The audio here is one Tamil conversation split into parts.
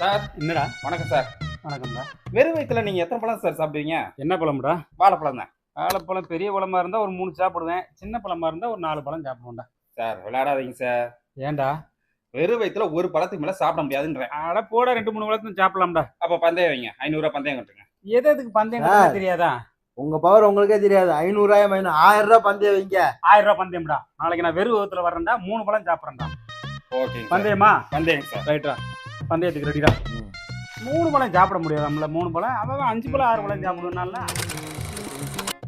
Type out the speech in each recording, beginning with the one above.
சார். என்னடா? வணக்கம் சார். வணக்கம்டா வெறும் வயிற்றுல நீங்க எத்தனை பழம் சார் சாப்பிடுவீங்க என்ன பழம்டா? வாழைப்பழம் தான். வாழைப்பழம் பெரிய பழமா இருந்தா ஒரு மூணு சாப்பிடுவேன். சின்ன பழமா இருந்தா ஒரு நாலு பழம் சாப்பிடுவேன்டா சார் விளையாடாதீங்க சார். ஏன்டா? வெறும் வயிற்றுல ஒரு பழத்துக்கு மேல சாப்பிட முடியாதுன்றேன். அட போட ரெண்டு மூணு பழத்தையும் சாப்பிடலாம்டா. அப்ப பந்தயம் வைங்க. ஐநூறுரூவா பந்தயம் கட்டுங்க. எது எதுக்கு பந்தயம் தெரியாதா? உங்க பவர் உங்களுக்கே தெரியாது. ஐநூறாயிரம் ஐநூறு ஆயிரம் ரூபாய் பந்தயம் வைங்க. ஆயிரம் ரூபாய் பந்தயம்டா. நாளைக்கு நான் வெறும் விதத்துல வர்றேன்டா மூணு பழம் சாப்பிட்றேன்டா. சார். பந்தயமா? பந்தயம் சார். ரைட்டா பந்தயத்துக்கு ரெடிடா மூணு பழம் சாப்பிட முடியாது நம்மள. மூணு பழம் அவன் அஞ்சு பழம் ஆறு பழம் சாப்பிடுனால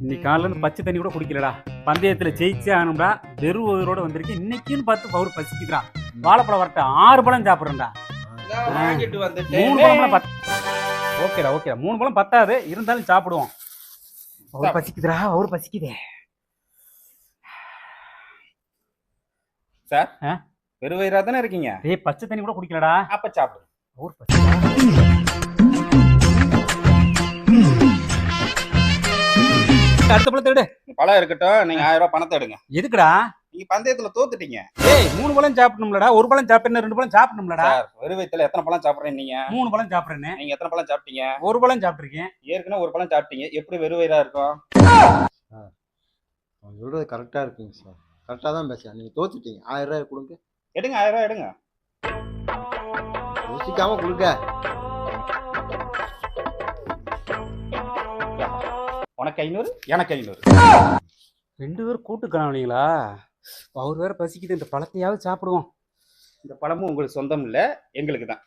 இன்னைக்கு காலையில இருந்து பச்சை தண்ணி கூட குடிக்கலடா. பந்தயத்துல ஜெயிச்சே ஆகணும்டா. வெறும் உயிரோட வந்திருக்கு இன்னைக்குன்னு பார்த்து பவுர் பசிக்குதுடா. வாழைப்பழம் வரட்ட. ஆறு பழம் சாப்பிடுறேன்டா. மூணு பழம் பத் ஓகேடா ஓகேடா. மூணு பழம் பத்தாது. இருந்தாலும் சாப்பிடுவோம். அவர் பசிக்குதுடா. அவர் பசிக்குதே. சார்? ஆ? வெறும் வயிறா தானே இருக்கீங்க? டேய் பச்சை தண்ணி கூட குடிக்கலடா. அப்ப சாப்பிடு. அவர் பசிக்குதா அடுத்த பழத்தை விடு பழம் இருக்கட்டும் நீங்க ஆயிரம் ரூபாய் பணத்தை எடுங்க. எதுக்குடா? நீங்க பந்தயத்துல தோத்துட்டீங்க. ஏய் மூணு பழம் சாப்பிடணும்லடா. ஒரு பழம் சாப்பிடணும் ரெண்டு பழம் சாப்பிடணும்லடா. சார் வெறும் வயிற்றுல எத்தனை பழம் சாப்பிடுறீங்க நீங்க? மூணு பழம் சாப்பிடுறேன்னு. நீங்க எத்தனை பழம் சாப்பிட்டீங்க? ஒரு பழம் சாப்பிட்டிருக்கேன். ஏற்கனவே ஒரு பழம் சாப்பிட்டீங்க. எப்படி வெறும் வயிறா இருக்கும்? சொல்றது கரெக்டா இருக்குங்க சார். கரெக்டா தான் பேசுறேன். நீங்க தோத்துட்டீங்க. ஆயிரம் ரூபாய் கொடுங்க. எடுங்க ஆயிரம் ரூபாய் எடுங்க. யோசிக்காம கொடுங்க. உனக்கு ஐநூறு எனக்கு ஐநூறு. ரெண்டு பேரும் கூட்டு காணவனீங்களா அவர் வேற பசிக்குது இந்த பழத்தையாவது சாப்பிடுவோம். இந்த பழமும் உங்களுக்கு சொந்தம் இல்ல எங்களுக்கு தான்.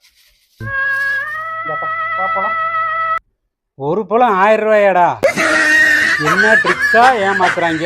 ஒரு பழம் ஆயிரம் ரூபாயாடா. என்ன ட்ரிக்ஸா ஏமாத்துறாங்க?